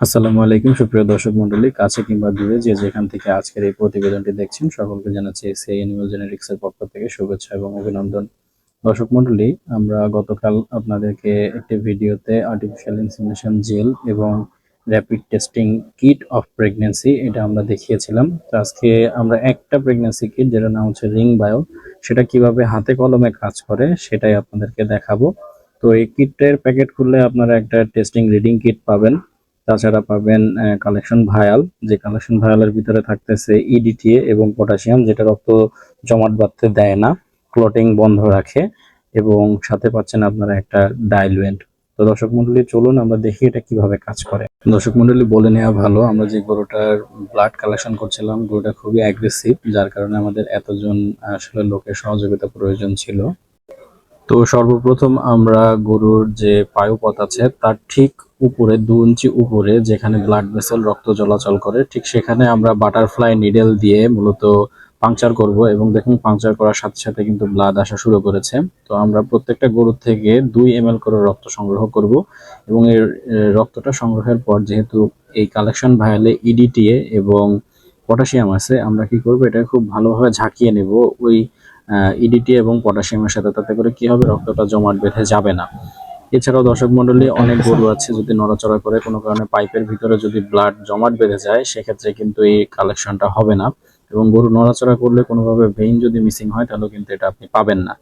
আসসালামু আলাইকুম, সুপ্রিয় দর্শক মন্ডলী কাছে কিংবা দূরে যে যেখান থেকে আজকের এই প্রতিবেদনটি দেখছেন, সকলকে জানাচ্ছি এসিআই অ্যানিমাল জেনেটিক্সের পক্ষ থেকে শুভেচ্ছা এবং অভিনন্দন। দর্শক মন্ডলী আমরা গতকাল আপনাদেরকে একটি ভিডিওতে আর্টিফিশিয়াল ইনসিমিনেশন জেল এবং rapid testing kit of pregnancy এটা আমরা দেখিয়েছিলাম। তো আজকে আমরা একটা প্রেগনেন্সি কিট যেটার নাম হচ্ছে রিং বায়ো সেটা কীভাবে হাতে কলমে কাজ করে সেটাই আপনাদেরকে দেখাবো। তো এই কিটের প্যাকেট খুললে আপনারা একটা টেস্টিং রিডিং কিট পাবেন। তাছাড়া পাবেন কালেকশন ভায়াল যে কালেকশন ভায়ালের ভিতরে থাকতেছে ইডিটিএ এবং পটাশিয়াম যেটা রক্ত জমাট বাঁধতে দেয় না ক্লটিং বন্ধ রাখে এবং সাথে পাচ্ছেন আপনারা একটা ডাইলুয়েন্ট তো দর্শক মন্ডলী, চলুন আমরা দেখি এটা কীভাবে কাজ করে। দর্শক মন্ডলী, বলে নেওয়া ভালো, আমরা যে গরুটার ব্লাড কালেকশন করছিলাম, গরুটা খুবই অ্যাগ্রেসিভ যার কারণে আমাদের এতজন আসলে লোকের সহযোগিতা প্রয়োজন ছিল। তো সর্বপ্রথম আমরা গরুর যে পায়ুপথ আছে, তার ঠিক উপরে, দু ইঞ্চি উপরে, যেখানে ব্লাড ভেসেল রক্ত চলাচল করে, ঠিক সেখানে আমরা বাটারফ্লাই নিডেল দিয়ে মূলত পাংচার করব এবং দেখুন পাংচার করার সাথে সাথে কিন্তু ব্লাড আসা শুরু করেছে। তো আমরা প্রত্যেকটা গরুর থেকে দুই এম করে রক্ত সংগ্রহ করব এবং এর রক্তটা সংগ্রহের পর যেহেতু এই কালেকশন ভায়ালে ইডিটিএ এবং পটাশিয়াম আছে, আমরা কি করব? এটা খুব ভালোভাবে ঝাঁকিয়ে নেব। ওই ইডিটি এবং পটাশিয়ামের সাথে তাতে করে কি হবে? রক্তটা জমাট বেঁধে যাবে না। এছাড়াও দর্শক মন্ডলী, অনেক গরু আছে যদি নড়াচড়া করে, কোনো কারণে পাইপের ভিতরে যদি ব্লাড জমাট বেঁধে যায়, সেক্ষেত্রে কিন্তু এই কালেকশনটা হবে না। এবং গরু নড়াচড়া করলে কোনোভাবে ভেইন যদি মিসিং হয়, তাহলে কিন্তু এটা আপনি পাবেন না।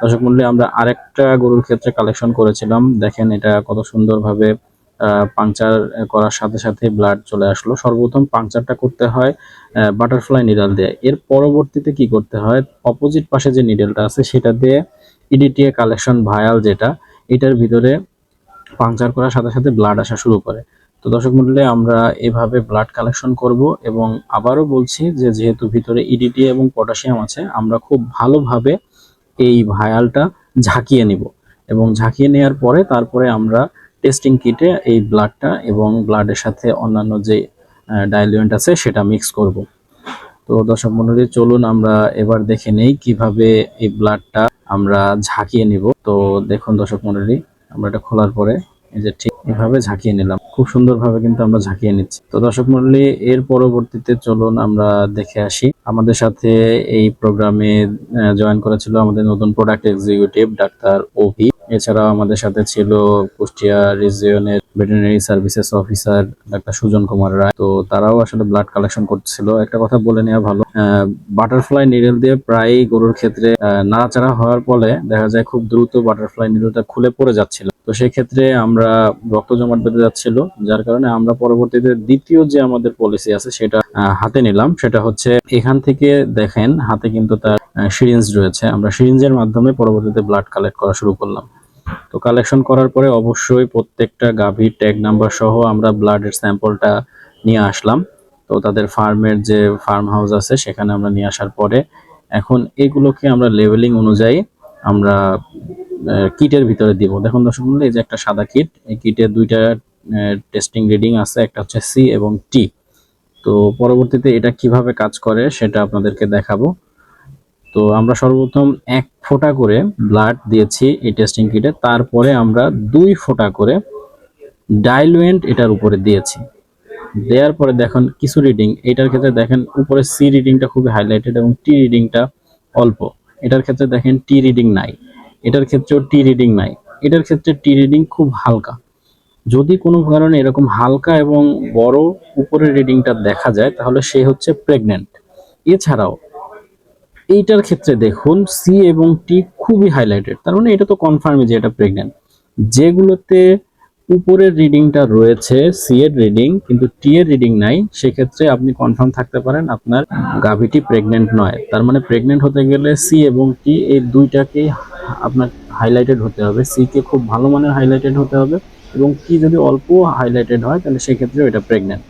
দর্শক মন্ডলী, আমরা আরেকটা গরুর ক্ষেত্রে কালেকশন করেছিলাম। দেখেন এটা কত সুন্দরভাবে পাংচার করার সাথে সাথে ব্লাড চলে আসলো। সর্বপ্রথম পাংচারটা করতে হয় বাটারফ্লাই নিডাল দিয়ে। এর পরবর্তীতে কি করতে হয়? অপোজিট পাশে যে নিডেলটা আছে, সেটা দিয়ে ইডিটিএ কালেকশন ভায়াল যেটা এটার ভিতরে পাংচার করার সাথে সাথে ব্লাড আসা শুরু করে। তো দর্শক মন্ডলী, আমরা এভাবে ব্লাড কালেকশন করব এবং আবারও বলছি যে যেহেতু ভিতরে ইডিটি এবং পটাশিয়াম আছে, আমরা খুব ভালোভাবে এই ভায়ালটা ঝাঁকিয়ে নিব এবং ঝাঁকিয়ে নেওয়ার পরে তারপরে আমরা টেস্টিং কিটে এই ব্লাডটা এবং ব্লাডের সাথে অন্যান্য যে ডাইলিউয়েন্ট আছে সেটা মিক্স করব। তো দর্শক মন্ডলী, চলুন আমরা এবার দেখে নেই কীভাবে এই ব্লাডটা আমরা ঝাঁকিয়ে নিব। তো দেখুন দর্শক মন্ডলী, আমরা এটা খোলার পরে এই যে ঠিক এভাবে ঝাঁকিয়ে নিলাম। খুব সুন্দরভাবে কিন্তু আমরা ঝাঁকিয়ে নিচ্ছি। তো দর্শক মন্ডলী, এর পরবর্তীতে চলুন আমরা দেখে আসি। আমাদের সাথে এই প্রোগ্রামে জয়েন করেছিল আমাদের নতুন প্রোডাক্ট এক্সিকিউটিভ ডাক্তার ওভি এছাড়াও আমাদের সাথে ছিল Kushtia রিজিয়নের veterinary services officer doctor Sujan Kumar Roy. তো তারাও আসলে ব্লাড কালেকশন করছিল। একটা কথা বলে নেওয়া ভালো বাটারফ্লাই নিডেল দিয়ে প্রায় গরুর ক্ষেত্রে নাড়াচাড়া হওয়ার ফলে দেখা যায় খুব দ্রুত বাটারফ্লাই নিডেলটা খুলে পড়ে যাচ্ছিল। তো সেই ক্ষেত্রে আমরা রক্ত জমাট বেঁধে যাচ্ছিল, যার কারণে আমরা পরবর্তীতে দ্বিতীয় যে আমাদের পলিসি আছে সেটা হাতে নিলাম। সেটা হচ্ছে এখান থেকে দেখেন, হাতে কিন্তু তার সিরিঞ্জ রয়েছে। আমরা সিরিঞ্জের মাধ্যমে পরবর্তীতে ব্লাড কালেক্ট করা শুরু করলাম। তো কালেকশন করার পরে অবশ্যই প্রত্যেকটা গাভীর ট্যাগ নাম্বার সহ আমরা ব্লাডের স্যাম্পলটা নিয়ে আসলাম। তো তাদের ফার্মের যে ফার্ম হাউস আছে, সেখানে আমরা নিয়ে আসার পরে এখন এগুলোকে আমরা লেভেলিং অনুযায়ী আমরা কিটের ভিতরে দিব। দেখুন দর্শক মূল্য এই যে একটা সাদা কিট এই কিটে দুইটা টেস্টিং রিডিং আছে, একটা হচ্ছে সি এবং টি তো পরবর্তীতে এটা কীভাবে কাজ করে, সেটা আপনাদেরকে দেখাবো। তো আমরা সর্বপ্রথম এক ফোঁটা করে ব্লাড দিয়েছি এই টেস্টিং কিটে তারপরে আমরা দুই ফোঁটা করে ডাইলুয়েন্ট এটার উপরে দিয়েছি। দেওয়ার পরে দেখেন কিছু রিডিং এটার ক্ষেত্রে দেখেন উপরে সি রিডিংটা খুবই হাইলাইটেড এবং টি রিডিংটা অল্প। এটার ক্ষেত্রে দেখেন টি রিডিং নাই। এটার ক্ষেত্রেও টি রিডিং নাই। এটার ক্ষেত্রে টি রিডিং খুব হালকা। যদি কোনো কারণে এরকম হালকা এবং বড় উপরের রিডিংটা দেখা যায়, তাহলে সে হচ্ছে প্রেগনেন্ট এছাড়াও এইটার ক্ষেত্রে দেখুন সি এবং টি খুবই হাইলাইটেড তার মানে এটা তো কনফার্মই যে এটা প্রেগনেন্ট যেগুলোতে উপরের রিডিংটা রয়েছে সি এর রিডিং কিন্তু টি এর রিডিং নাই, সেক্ষেত্রে আপনি কনফার্ম থাকতে পারেন আপনার গাভীটি প্রেগনেন্ট নয়। তার মানে প্রেগনেন্ট হতে গেলে সি এবং টি এই দুইটাকেই আপনার হাইলাইটেড হতে হবে। সি কে খুব ভালো মানের হাইলাইটেড হতে হবে এবং টি যদি অল্প হাইলাইটেড হয়, তাহলে সেক্ষেত্রে এটা প্রেগনেন্ট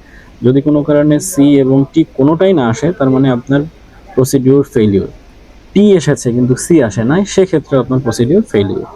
যদি কোনো কারণে সি এবং টি কোনোটাই না আসে, তার মানে আপনার প্রসিডিউর ফেলিওর টি এসেছে কিন্তু সি আসে নাই সেক্ষেত্রে আপনার প্রসিডিউর ফেলিওর